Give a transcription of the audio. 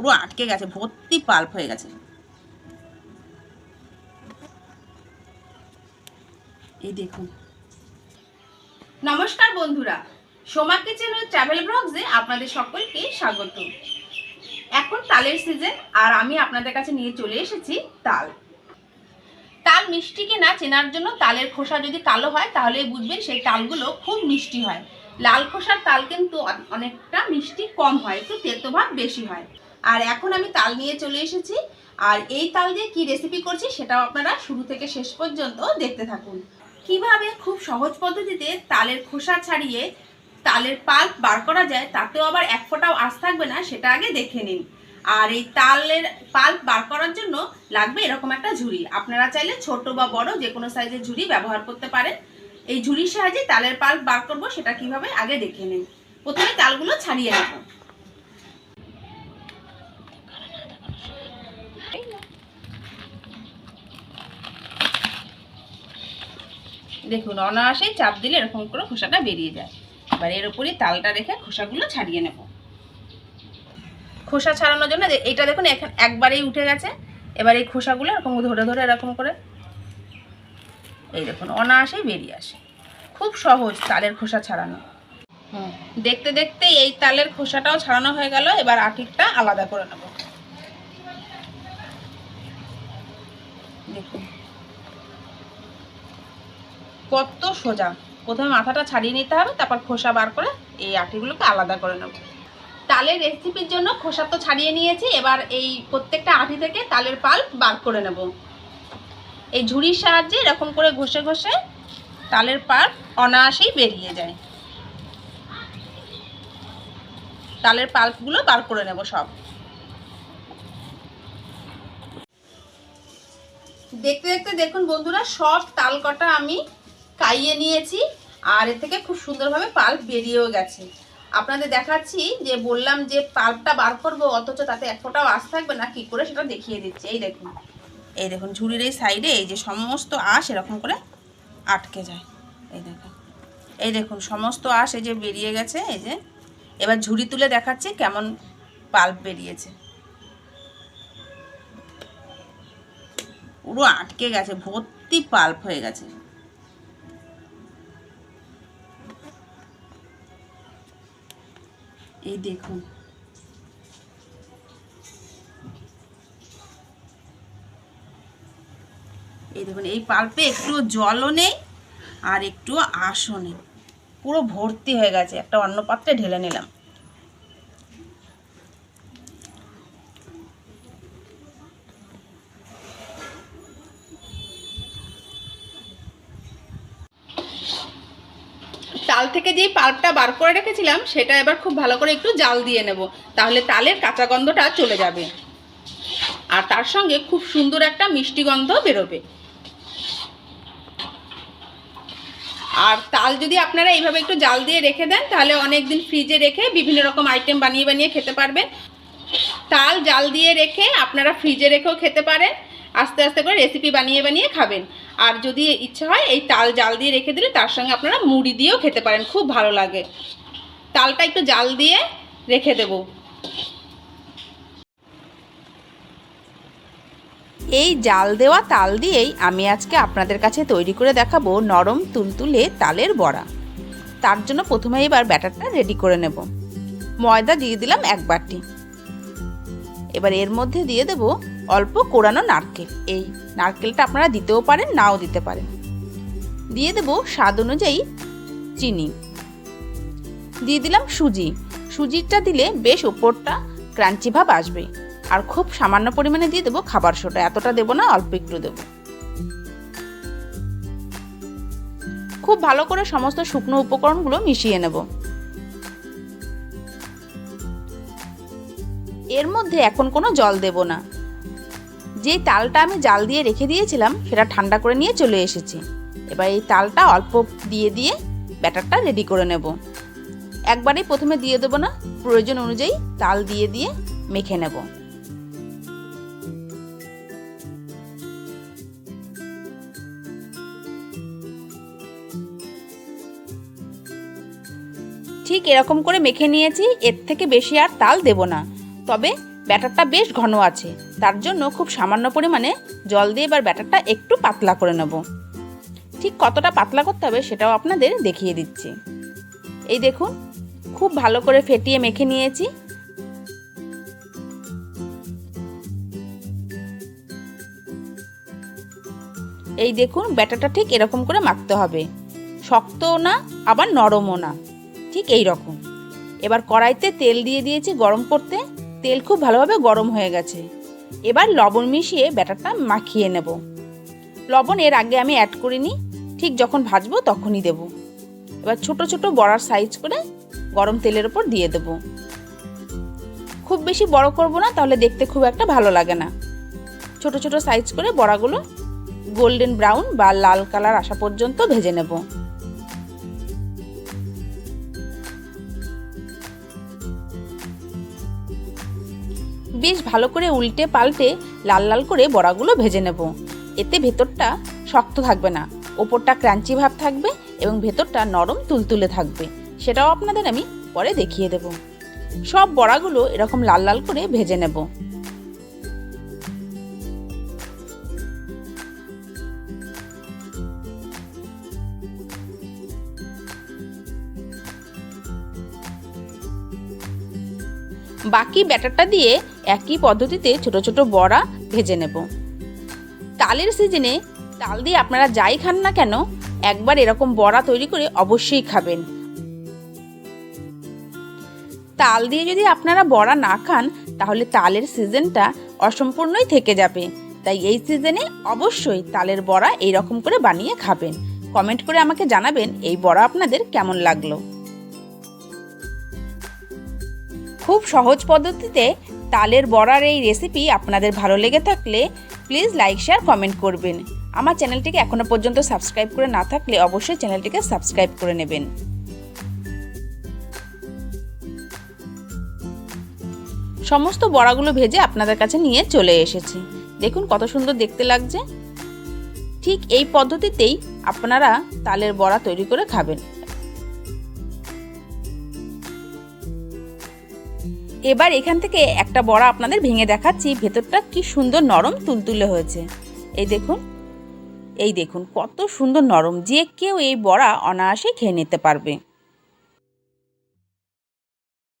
পুরো আটকে গেছে, ভর্তি পাল্প হয়ে গেছে। এই দেখুন। নমস্কার বন্ধুরা, সোমা কিচেন ও ট্রাভেল ব্লগসে আপনাদের সকলকে স্বাগত। এখন তালের সিজন আর আমি আপনাদের কাছে নিয়ে চলে এসেছি তাল। তাল মিষ্টি কিনা চেনার জন্য তালের খোসা যদি কালো হয়, তাহলে বুঝবেন সেই তালগুলো খুব মিষ্টি হয়। লাল খোসার তাল কিন্তু অনেকটা মিষ্টি কম হয়, একটু তেতো ভাব বেশি হয়। আর এখন আমি তাল নিয়ে চলে এসেছি। আর এই তাল দিয়ে কি রেসিপি করছি সেটাও আপনারা শুরু থেকে শেষ পর্যন্ত দেখতে থাকুন। কীভাবে খুব সহজ পদ্ধতিতে তালের খোসা ছাড়িয়ে তালের পাল্প বার করা যায়, তাতেও আবার এক ফোঁটাও আঁশ থাকবে না, সেটা আগে দেখে নিন। আর এই তালের পাল্প বার করার জন্য লাগবে এরকম একটা ঝুড়ি। আপনারা চাইলে ছোট বা বড় যে কোনো সাইজের ঝুড়ি ব্যবহার করতে পারেন। এই ঝুড়ির সাহায্যে তালের পাল্প বার করব, সেটা কীভাবে আগে দেখে নিন। প্রথমে তালগুলো ছাড়িয়ে নেব। দেখুন অনায়াসেই চাপ দিলে এরকম করে খোসাটা বেরিয়ে যায়। এবার এর উপরই তালটা রেখে খোসাগুলো ছাড়িয়ে নেব। খোসা ছাড়ানোর জন্য এটা দেখুন, এখানে একবারেই উঠে গেছে। এবার এই খোসাগুলো এরকম ধরে ধরে এরকম করে। এই দেখুন অনায়াসেই বেরিয়ে আসে। খুব সহজ তালের খোসা ছাড়ানো। দেখতে দেখতে এই তালের খোসাটাও ছাড়ানো হয়ে গেল। এবার আটিকটা আলাদা করে নেব। দেখুন কত সোজা। প্রথমে মাথাটা ছাড়িয়ে নিতে হবে, তারপর খোসা বার করে এই আটিগুলোকে আলাদা করে নেব। তালের রেসিপির জন্য খোসা তো ছাড়িয়ে নিয়েছি, এবার এই প্রত্যেকটা আটি থেকে তালের পাল্প বার করে নেব। এই ঝুড়ির সাহায্যে এরকম করে ঘষে ঘষে তালের পাল্প অনায়াসেই বেরিয়ে যায়। তালের পাল্পগুলো বার করে নেব সব। দেখতে দেখতে দেখুন বন্ধুরা, সব তাল কটা আমি কাইয়ে নিয়েছি, আর এর থেকে খুব সুন্দরভাবে পাল্প বেরিয়েও গেছে। আপনাদের দেখাচ্ছি যে বললাম যে পাল্পটা বার করব, অথচ তাতে এক ফোঁটাও আশ থাকবে না, কি করে সেটা দেখিয়ে দিচ্ছি। এই দেখুন। এই দেখুন, ঝুড়ির এই সাইডে এই যে সমস্ত আঁশ এরকম করে আটকে যায়। এই দেখুন এই দেখুন, সমস্ত আঁশ এই যে বেরিয়ে গেছে, এই যে। এবার ঝুড়ি তুলে দেখাচ্ছি কেমন পাল্প বেরিয়েছে। পুরো আটকে গেছে, ভর্তি পাল্প হয়ে গেছে। এই দেখুন। এই দেখুন, এই পাল্পে একটু জলও নেই আর একটু আঁশও নেই। পুরো ভর্তি হয়ে গেছে। একটা অন্য পাত্রে ঢেলে নিলাম। তাল থেকে যেই পাল্পটা বার করে রেখেছিলাম, সেটা এবার খুব ভালো করে একটু জাল দিয়ে নেব। তাহলে তালের কাঁচা গন্ধটা চলে যাবে। আর তার সঙ্গে খুব সুন্দর একটা মিষ্টি গন্ধ বেরোবে। আর তাল যদি আপনারা এইভাবে একটু জাল দিয়ে রেখে দেন, তাহলে অনেক দিন ফ্রিজে রেখে বিভিন্ন রকম আইটেম বানিয়ে বানিয়ে খেতে পারবেন। তাল জাল দিয়ে রেখে আপনারা ফ্রিজে রেখেও খেতে পারেন। আস্তে আস্তে করে রেসিপি বানিয়ে বানিয়ে খাবেন। আর যদি ইচ্ছা হয় এই তাল জাল দিয়ে রেখে দিলে তার সঙ্গে আপনারা মুড়ি দিয়েও খেতে পারেন, খুব ভালো লাগে। তালটা একটু জাল দিয়ে রেখে দেবো। এই জাল দেওয়া তাল দিয়েই আমি আজকে আপনাদের কাছে তৈরি করে দেখাবো নরম তুলতুলে তালের বড়া। তার জন্য প্রথমে এবার ব্যাটারটা রেডি করে নেব। ময়দা দিয়ে দিলাম এক বাটি। এবার এর মধ্যে দিয়ে দেব অল্প কোরানো নারকেল। এই নারকেলটা আপনারা দিতেও পারেন, নাও দিতে পারেন। দিয়ে দেব স্বাদ অনুযায়ী চিনি। দিয়ে দিলাম সুজি। সুজিটা দিলে বেশ ওপরটা ক্রাঞ্চি ভাব আসবে। আর খুব সামান্য পরিমাণে দিয়ে দেবো খাবার সোটা এতটা দেবো না, অল্প একটু দেবো। খুব ভালো করে সমস্ত শুকনো উপকরণগুলো মিশিয়ে নেব। এর মধ্যে এখন কোনো জল দেব না। যে তালটা আমি জাল দিয়ে রেখে দিয়েছিলাম, সেটা ঠান্ডা করে নিয়ে চলে এসেছি। এবার এই তালটা অল্প দিয়ে দিয়ে ব্যাটারটা রেডি করে নেব। একবারেই প্রথমে দিয়ে দেবো না, প্রয়োজন অনুযায়ী তাল দিয়ে দিয়ে মেখে নেব। ঠিক এরকম করে মেখে নিয়েছি, এর থেকে বেশি আর তাল দেব না। তবে ব্যাটারটা বেশ ঘন আছে। তার জন্য খুব সামান্য পরিমাণে জল দিয়ে এবার ব্যাটারটা একটু পাতলা করে নেব। ঠিক কতটা পাতলা করতে হবে সেটাও আপনাদের দেখিয়ে দিচ্ছি। এই দেখুন, খুব ভালো করে ফেটিয়ে মেখে নিয়েছি। এই দেখুন, ব্যাটারটা ঠিক এরকম করে মাখতে হবে। শক্তও না, আবার নরমও না। ঠিক এই রকম। এবার কড়াইতে তেল দিয়ে দিয়েছি গরম করতে। তেল খুব ভালোভাবে গরম হয়ে গেছে। এবার লবণ মিশিয়ে ব্যাটারটা মাখিয়ে নেব। লবণ এর আগে আমি অ্যাড করিনি ঠিক যখন ভাজবো তখনই দেব। এবার ছোট ছোট বড়ার সাইজ করে গরম তেলের উপর দিয়ে দেব। খুব বেশি বড় করব না, তাহলে দেখতে খুব একটা ভালো লাগে না। ছোট ছোট সাইজ করে বড়াগুলো গোল্ডেন ব্রাউন বা লাল কালার আসা পর্যন্ত ভেজে নেব। বেশ ভালো করে উল্টে পাল্টে লাল লাল করে বড়াগুলো ভেজে নেব। এতে ভেতরটা শক্ত থাকবে না, ওপরটা ক্রাঞ্চি ভাব থাকবে এবং ভেতরটা নরম তুলতুলে থাকবে। সেটাও আপনাদের আমি পরে দেখিয়ে দেব। সব বড়াগুলো এরকম লাল লাল করে ভেজে নেব। বাকি ব্যাটারটা দিয়ে একই পদ্ধতিতে ছোট ছোট বড়া ভেজে নেব। তালের সিজনে তাল দিয়ে আপনারা যাই খান না কেন, একবার এরকম বড়া তৈরি করে অবশ্যই খাবেন। তাল দিয়ে যদি আপনারা বড়া না খান, তাহলে তালের সিজনটা অসম্পূর্ণই থেকে যাবে। তাই এই সিজনে অবশ্যই তালের বড়া এই রকম করে বানিয়ে খাবেন। কমেন্ট করে আমাকে জানাবেন এই বড়া আপনাদের কেমন লাগল। খুব সহজ পদ্ধতিতে তালের বড়ার এই রেসিপি আপনাদের ভালো লেগে থাকলে প্লিজ লাইক শেয়ার কমেন্ট করবেন। আমার চ্যানেলটিকে এখনও পর্যন্ত সাবস্ক্রাইব করে না থাকলে অবশ্যই চ্যানেলটিকে সাবস্ক্রাইব করে নেবেন। সমস্ত বড়াগুলো ভেজে আপনাদের কাছে নিয়ে চলে এসেছি। দেখুন কত সুন্দর দেখতে লাগছে। ঠিক এই পদ্ধতিতেই আপনারা তালের বড়া তৈরি করে খাবেন। এবার এখান থেকে একটা বড়া আপনাদের ভেঙে দেখাচ্ছি। ভেতরটা কি সুন্দর নরম তুলতুলে হয়েছে। এই দেখুন এই দেখুন, কত সুন্দর নরম। যে কেউ এই বড়া অনায়াসে খেয়ে নিতে পারবে।